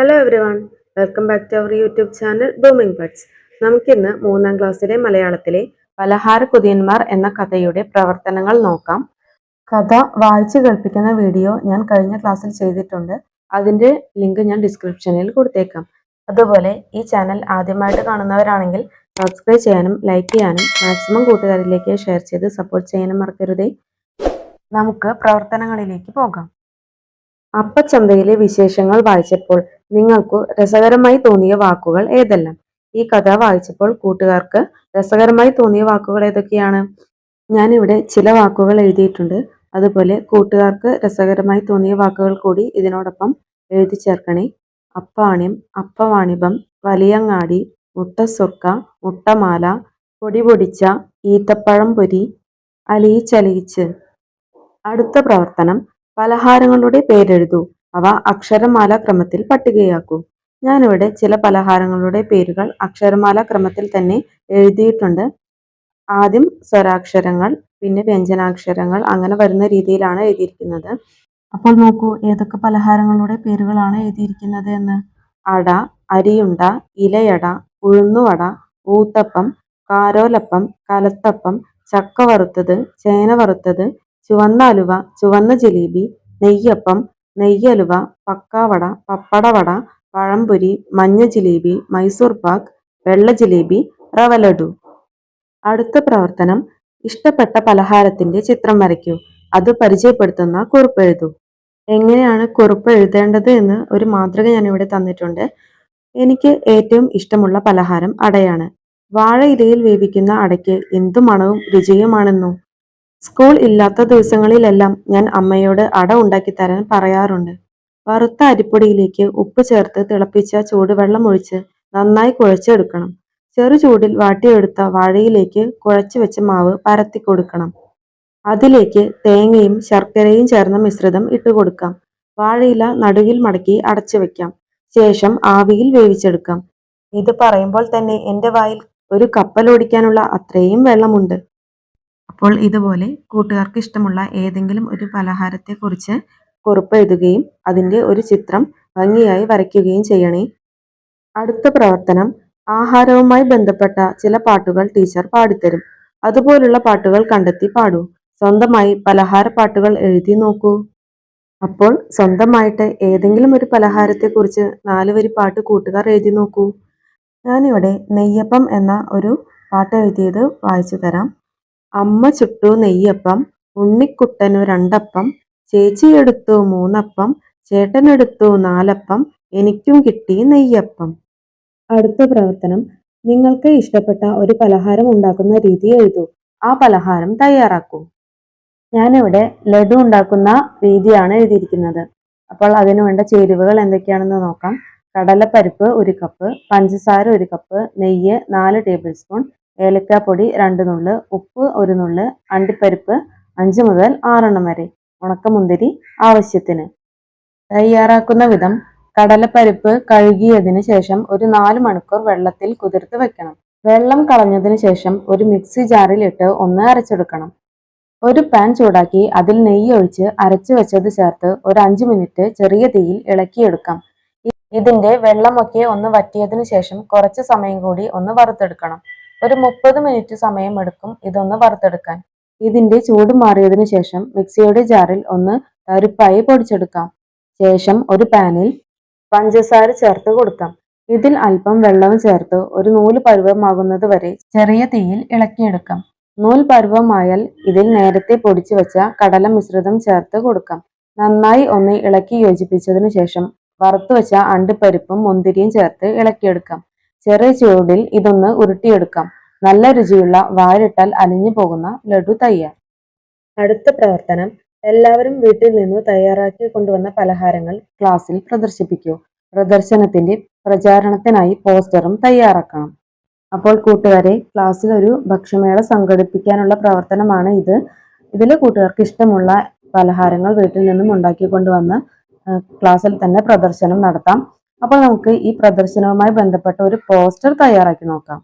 Hello everyone welcome back to our YouTube channel Booming Buds നമുക്കിന്ന് മൂന്നാം ക്ലാസ്സിലെ മലയാളത്തിലെ പലഹാര കുതിയന്മാർ എന്ന കഥയുടെ പ്രവർത്തനങ്ങൾ നോക്കാം. കഥ വായിച്ചു കേൾപ്പിക്കുന്ന വീഡിയോ ഞാൻ കഴിഞ്ഞ ക്ലാസ്സിൽ ചെയ്തിട്ടുണ്ട്. അതിന്റെ ലിങ്ക് ഞാൻ ഡിസ്ക്രിപ്ഷനിൽ കൊടുത്തേക്കാം. അതുപോലെ ഈ ചാനൽ ആദ്യമായിട്ട് കാണുന്നവരാണെങ്കിൽ സബ്സ്ക്രൈബ് ചെയ്യാനും ലൈക്ക് ചെയ്യാനും മാക്സിമം കൂട്ടുകാരിലേക്ക് ഷെയർ ചെയ്ത് സപ്പോർട്ട് ചെയ്യാനും മറക്കരുതേ. നമുക്ക് പ്രവർത്തനങ്ങളിലേക്ക് പോകാം. അപ്പച്ചന്തയിലെ വിശേഷങ്ങൾ വായിച്ചപ്പോൾ നിങ്ങൾക്കു രസകരമായി തോന്നിയ വാക്കുകൾ ഏതെല്ലാം? ഈ കഥ വായിച്ചപ്പോൾ കൂട്ടുകാർക്ക് രസകരമായി തോന്നിയ വാക്കുകൾ ഏതൊക്കെയാണ്? ഞാനിവിടെ ചില വാക്കുകൾ എഴുതിയിട്ടുണ്ട്. അതുപോലെ കൂട്ടുകാർക്ക് രസകരമായി തോന്നിയ വാക്കുകൾ കൂടി ഇതിനോടൊപ്പം എഴുതി ചേർക്കണേ. അപ്പാണ്യം അപ്പവാണിഭം വലിയങ്ങാടി മുട്ടസ്വർക്ക മുട്ടമാല പൊടി പൊടിച്ച ഈത്തപ്പഴം പൊരി അലിയിച്ചലിയിച്ച് അടുത്ത പ്രവർത്തനം പലഹാരങ്ങളുടെ പേരെഴുതൂ. അവ അക്ഷരമാല ക്രമത്തിൽ പട്ടികയാക്കൂ. ഞാനിവിടെ ചില പലഹാരങ്ങളുടെ പേരുകൾ അക്ഷരമാല ക്രമത്തിൽ തന്നെ എഴുതിയിട്ടുണ്ട്. ആദ്യം സ്വരാക്ഷരങ്ങൾ പിന്നെ വ്യഞ്ജനാക്ഷരങ്ങൾ അങ്ങനെ വരുന്ന രീതിയിലാണ് എഴുതിയിരിക്കുന്നത്. അപ്പോൾ നോക്കൂ ഏതൊക്കെ പലഹാരങ്ങളുടെ പേരുകളാണ് എഴുതിയിരിക്കുന്നത് എന്ന്. അട അരിയുണ്ട ഇലയട ഉഴുന്നുവട ഊത്തപ്പം കാരോലപ്പം കലത്തപ്പം ചക്ക വറുത്തത് ചേന വറുത്തത് ചുവന്ന അലുവ ചുവന്ന ജിലേബി നെയ്യപ്പം നെയ്യലുവ പക്കാവട പപ്പടവട പഴംപൊരി മഞ്ഞ ജിലേബി മൈസൂർ പാക്ക് വെള്ള ജിലേബി റവ ലഡു. അടുത്ത പ്രവർത്തനം ഇഷ്ടപ്പെട്ട പലഹാരത്തിന്റെ ചിത്രം വരയ്ക്കൂ. അത് പരിചയപ്പെടുത്തുന്ന കുറിപ്പ് എഴുതൂ. എങ്ങനെയാണ് കുറിപ്പ് എഴുതേണ്ടത് എന്ന് ഒരു മാതൃക ഞാൻ ഇവിടെ തന്നിട്ടുണ്ട്. എനിക്ക് ഏറ്റവും ഇഷ്ടമുള്ള പലഹാരം അടയാണ്. വാഴയിലയിൽ വേവിക്കുന്ന അടയ്ക്ക് എന്തു മണവും രുചിയുമാണെന്നോ? സ്കൂൾ ഇല്ലാത്ത ദിവസങ്ങളിലെല്ലാം ഞാൻ അമ്മയോട് അട ഉണ്ടാക്കി തരാൻ പറയാറുണ്ട്. വറുത്ത അരിപ്പൊടിയിലേക്ക് ഉപ്പ് ചേർത്ത് തിളപ്പിച്ച ചൂടുവെള്ളം ഒഴിച്ച് നന്നായി കുഴച്ചെടുക്കണം. ചെറു ചൂടിൽ വാട്ടിയെടുത്ത വാഴയിലേക്ക് കുഴച്ചു വെച്ച മാവ് പരത്തി കൊടുക്കണം. അതിലേക്ക് തേങ്ങയും ശർക്കരയും ചേർന്ന മിശ്രിതം ഇട്ട് കൊടുക്കാം. വാഴയില നടുവിൽ മടക്കി അടച്ചു വെക്കാം. ശേഷം ആവിയിൽ വേവിച്ചെടുക്കാം. ഇത് പറയുമ്പോൾ തന്നെ എന്റെ വായിൽ ഒരു കപ്പലോടിക്കാനുള്ള അത്രയും വെള്ളമുണ്ട്. അപ്പോൾ ഇതുപോലെ കൂട്ടുകാർക്ക് ഇഷ്ടമുള്ള ഏതെങ്കിലും ഒരു പലഹാരത്തെക്കുറിച്ച് കുറിപ്പ് എഴുതുകയും അതിന്റെ ഒരു ചിത്രം ഭംഗിയായി വരയ്ക്കുകയും ചെയ്യണേ. അടുത്ത പ്രവർത്തനം ആഹാരവുമായി ബന്ധപ്പെട്ട ചില പാട്ടുകൾ ടീച്ചർ പാടിത്തരും. അതുപോലുള്ള പാട്ടുകൾ കണ്ടെത്തി പാടൂ. സ്വന്തമായി പലഹാര പാട്ടുകൾ എഴുതി നോക്കൂ. അപ്പോൾ സ്വന്തമായിട്ട് ഏതെങ്കിലും ഒരു പലഹാരത്തെക്കുറിച്ച് നാലുവരി പാട്ട് കൂട്ടുകാർ എഴുതി നോക്കൂ. ഞാനിവിടെ നെയ്യപ്പം എന്ന ഒരു പാട്ട് എഴുതിയത് വായിച്ചു തരാം. അമ്മ ചുട്ടു നെയ്യപ്പം ഉണ്ണിക്കുട്ടനു രണ്ടപ്പം ചേച്ചിയെടുത്തു മൂന്നപ്പം ചേട്ടനെടുത്തു നാലപ്പം എനിക്കും കിട്ടി നെയ്യപ്പം. അടുത്ത പ്രവർത്തനം നിങ്ങൾക്ക് ഇഷ്ടപ്പെട്ട ഒരു പലഹാരം ഉണ്ടാക്കുന്ന രീതി എഴുതൂ. ആ പലഹാരം തയ്യാറാക്കൂ. ഞാനിവിടെ ലഡു ഉണ്ടാക്കുന്ന രീതിയാണ് എഴുതിയിരിക്കുന്നത്. അപ്പോൾ അതിനു വേണ്ട ചേരുവകൾ എന്തൊക്കെയാണെന്ന് നോക്കാം. കടലപ്പരിപ്പ് ഒരു കപ്പ് പഞ്ചസാര ഒരു കപ്പ് നെയ്യ് നാല് ടേബിൾ സ്പൂൺ ഏലക്കാപ്പൊടി രണ്ട് നുള്ള് ഉപ്പ് ഒരു നുള്ള് അണ്ടിപ്പരിപ്പ് അഞ്ച് മുതൽ ആറെണ്ണം വരെ. ഉണക്കമുന്തിരി ആവശ്യത്തിന്. തയ്യാറാക്കുന്ന വിധം കടലപ്പരിപ്പ് കഴുകിയതിന് ശേഷം ഒരു നാല് മണിക്കൂർ വെള്ളത്തിൽ കുതിർത്ത് വെക്കണം. വെള്ളം കളഞ്ഞതിന് ശേഷം ഒരു മിക്സി ജാറിൽ ഇട്ട് ഒന്ന് അരച്ചെടുക്കണം. ഒരു പാൻ ചൂടാക്കി അതിൽ നെയ്യ് ഒഴിച്ച് അരച്ചു വെച്ചത് ചേർത്ത് ഒരു അഞ്ച് മിനിറ്റ് ചെറിയ തീയിൽ ഇളക്കിയെടുക്കാം. ഇതിന്റെ വെള്ളമൊക്കെ ഒന്ന് വറ്റിയതിനു ശേഷം കുറച്ച് സമയം കൂടി ഒന്ന് വറുത്തെടുക്കണം. ഒരു മുപ്പത് മിനിറ്റ് സമയം എടുക്കും ഇതൊന്ന് വറുത്തെടുക്കാൻ. ഇതിന്റെ ചൂട് മാറിയതിനു ശേഷം മിക്സിയുടെ ജാറിൽ ഒന്ന് തരിപ്പായി പൊടിച്ചെടുക്കാം. ശേഷം ഒരു പാനിൽ പഞ്ചസാര ചേർത്ത് കൊടുക്കാം. ഇതിൽ അല്പം വെള്ളവും ചേർത്ത് ഒരു നൂൽ പരുവമാകുന്നത് വരെ ചെറിയ തീയിൽ ഇളക്കിയെടുക്കാം. നൂൽ പരുവമായാൽ ഇതിൽ നേരത്തെ പൊടിച്ചു വെച്ച കടല മിശ്രിതം ചേർത്ത് കൊടുക്കാം. നന്നായി ഒന്ന് ഇളക്കി യോജിപ്പിച്ചതിനു ശേഷം വറുത്തു വെച്ച അണ്ടിപ്പരിപ്പും മുന്തിരിയും ചേർത്ത് ഇളക്കിയെടുക്കാം. ചെറിയ ചൂടിൽ ഇതൊന്ന് ഉരുട്ടിയെടുക്കാം. നല്ല രുചിയുള്ള വാരിട്ടാൽ അലിഞ്ഞു പോകുന്ന ലഡു തയ്യാർ. അടുത്ത പ്രവർത്തനം എല്ലാവരും വീട്ടിൽ നിന്ന് തയ്യാറാക്കി കൊണ്ടുവന്ന പലഹാരങ്ങൾ ക്ലാസ്സിൽ പ്രദർശിപ്പിക്കൂ. പ്രദർശനത്തിന്റെ പ്രചാരണത്തിനായി പോസ്റ്ററും തയ്യാറാക്കണം. അപ്പോൾ കൂട്ടുകാരെ ക്ലാസ്സിൽ ഒരു ഭക്ഷ്യമേള സംഘടിപ്പിക്കാനുള്ള പ്രവർത്തനമാണ് ഇത്. ഇതിൽ കൂട്ടുകാർക്ക് ഇഷ്ടമുള്ള പലഹാരങ്ങൾ വീട്ടിൽ നിന്നും ഉണ്ടാക്കി കൊണ്ടുവന്ന് ക്ലാസ്സിൽ തന്നെ പ്രദർശനം നടത്താം. അപ്പോൾ നമുക്ക് ഈ പ്രദർശനവുമായി ബന്ധപ്പെട്ട ഒരു പോസ്റ്റർ തയ്യാറാക്കി നോക്കാം.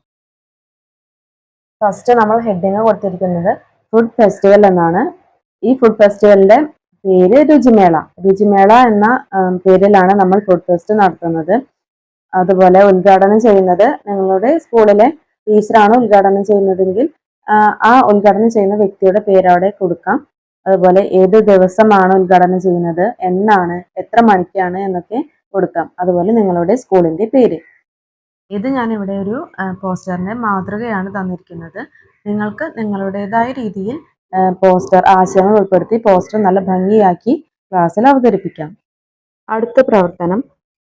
ഫസ്റ്റ് നമ്മൾ ഹെഡിങ് കൊടുത്തിരിക്കുന്നത് ഫുഡ് ഫെസ്റ്റിവൽ എന്നാണ്. ഈ ഫുഡ് ഫെസ്റ്റിവലിന്റെ പേര് രുചിമേള. രുചിമേള എന്ന പേരിലാണ് നമ്മൾ ഫുഡ് ഫെസ്റ്റ് നടത്തുന്നത്. അതുപോലെ ഉദ്ഘാടനം ചെയ്യുന്നത് നിങ്ങളുടെ സ്കൂളിലെ ടീച്ചറാണ് ഉദ്ഘാടനം ചെയ്യുന്നതെങ്കിൽ ആ, ഉദ്ഘാടനം ചെയ്യുന്ന വ്യക്തിയുടെ പേര് അവിടെ കൊടുക്കാം. അതുപോലെ ഏത് ദിവസമാണ് ഉദ്ഘാടനം ചെയ്യുന്നത് എന്നാണ് എത്ര മണിക്കാണ് എന്നൊക്കെ കൊടുക്കാം. അതുപോലെ നിങ്ങളുടെ സ്കൂളിന്റെ പേര്. ഇത് ഞാൻ ഇവിടെ ഒരു പോസ്റ്ററിന്റെ മാതൃകയാണ് തന്നിരിക്കുന്നത്. നിങ്ങൾക്ക് നിങ്ങളുടേതായ രീതിയിൽ പോസ്റ്റർ ആശയങ്ങൾ ഉൾപ്പെടുത്തി പോസ്റ്റർ നല്ല ഭംഗിയാക്കി ക്ലാസ്സിൽ അവതരിപ്പിക്കാം. അടുത്ത പ്രവർത്തനം.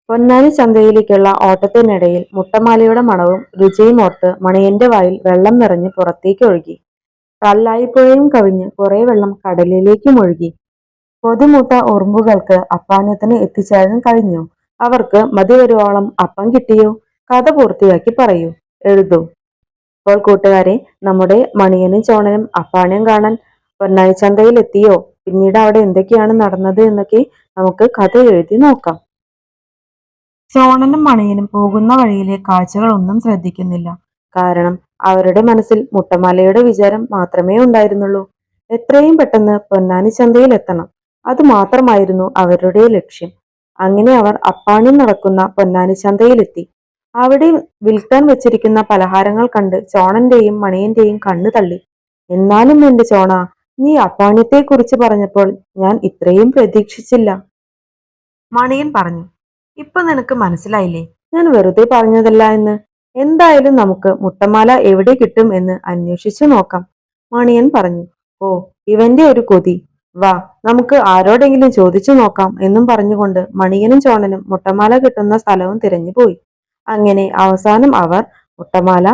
പൊന്നാനി ചന്തയിലേക്കുള്ള ഓട്ടത്തിനിടയിൽ മുട്ടമാലയുടെ മണവും രുചിയും ഓർത്ത് മണിയന്റെ വായിൽ വെള്ളം നിറഞ്ഞ് പുറത്തേക്ക് ഒഴുകി. കല്ലായിപ്പുഴയും കവിഞ്ഞ് കുറെ വെള്ളം കടലിലേക്കും ഒഴുകി. പൊതുമൂത്ത ഉറുമ്പുകൾക്ക് അപ്പാനത്തിന് എത്തിച്ചേരാൻ കഴിഞ്ഞു. അവർക്ക് മതി വരുവോളം അപ്പം കിട്ടിയോ? കഥ പൂർത്തിയാക്കി പറയൂ. എഴുതൂ. അപ്പോൾ കൂട്ടുകാരെ നമ്മുടെ മണിയനും ചോണനും അപ്പാനെയും കാണാൻ പൊന്നാനി ചന്തയിൽ എത്തിയോ പിന്നീട് അവിടെ എന്തൊക്കെയാണ് നടന്നത് എന്നൊക്കെ നമുക്ക് കഥ എഴുതി നോക്കാം. ചോണനും മണിയനും പോകുന്ന വഴിയിലെ കാഴ്ചകളൊന്നും ശ്രദ്ധിക്കുന്നില്ല. കാരണം അവരുടെ മനസ്സിൽ മുട്ടമാലയുടെ വിചാരം മാത്രമേ ഉണ്ടായിരുന്നുള്ളൂ. എത്രയും പെട്ടെന്ന് പൊന്നാനി ചന്തയിൽ എത്തണം അത് മാത്രമായിരുന്നു അവരുടെ ലക്ഷ്യം. അങ്ങനെ അവർ അപ്പാണി നടക്കുന്ന പൊന്നാനി ചന്തയിലെത്തി അവിടെ വിൽക്കാൻ വെച്ചിരിക്കുന്ന പലഹാരങ്ങൾ കണ്ട് ചോണന്റെയും മണിയന്റെയും കണ്ണു തള്ളി. എന്നാലും എന്റെ ചോണ നീ അപ്പാണ്യത്തെ കുറിച്ച് പറഞ്ഞപ്പോൾ ഞാൻ ഇത്രയും പ്രതീക്ഷിച്ചില്ല. മണിയൻ പറഞ്ഞു ഇപ്പൊ നിനക്ക് മനസ്സിലായില്ലേ? ഞാൻ വെറുതെ പറഞ്ഞതല്ല എന്ന്. എന്തായാലും നമുക്ക് മുട്ടമാല എവിടെ കിട്ടും എന്ന് അന്വേഷിച്ചു നോക്കാം. മണിയൻ പറഞ്ഞു ഓ ഇവന്റെ ഒരു കൊതി. വാ നമുക്ക് ആരോടെങ്കിലും ചോദിച്ചു നോക്കാം എന്നും പറഞ്ഞുകൊണ്ട് മണിയനും ചോണനും മുട്ടമാല കിട്ടുന്ന സ്ഥലവും തിരഞ്ഞു പോയി അങ്ങനെ അവസാനം അവർ മുട്ടമാല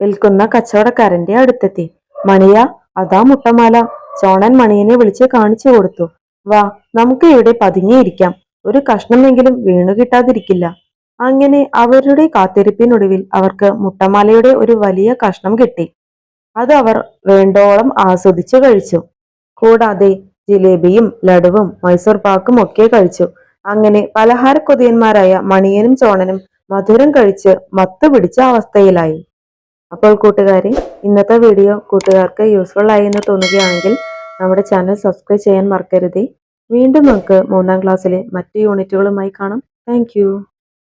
വിൽക്കുന്ന കച്ചവടക്കാരന്റെ അടുത്തെത്തി. മണിയ അതാ മുട്ടമാല. ചോണൻ മണിയനെ വിളിച്ച് കാണിച്ചു കൊടുത്തു. വാ നമുക്ക് ഇവിടെ പതുങ്ങിയിരിക്കാം ഒരു കഷ്ണമെങ്കിലും വീണു കിട്ടാതിരിക്കില്ല അങ്ങനെ അവരുടെ കാത്തിരിപ്പിനൊടുവിൽ അവർക്ക് മുട്ടമാലയുടെ ഒരു വലിയ കഷ്ണം കിട്ടി. അത് അവർ വേണ്ടോളം ആസ്വദിച്ചു കഴിച്ചു. കൂടാതെ ജിലേബിയും ലഡുവും മൈസൂർ പാക്കും ഒക്കെ കഴിച്ചു. അങ്ങനെ പലഹാര കൊതിയന്മാരായ മണിയനും ചോണനും മധുരം കഴിച്ച് മത്ത് പിടിച്ച അവസ്ഥയിലായി. അപ്പോൾ കൂട്ടുകാരെ ഇന്നത്തെ വീഡിയോ കൂട്ടുകാർക്ക് യൂസ്ഫുൾ ആയി എന്ന് തോന്നുകയാണെങ്കിൽ നമ്മുടെ ചാനൽ സബ്സ്ക്രൈബ് ചെയ്യാൻ മറക്കരുതേ. വീണ്ടും നമുക്ക് മൂന്നാം ക്ലാസ്സിലെ മറ്റ് യൂണിറ്റുകളുമായി കാണാം. താങ്ക്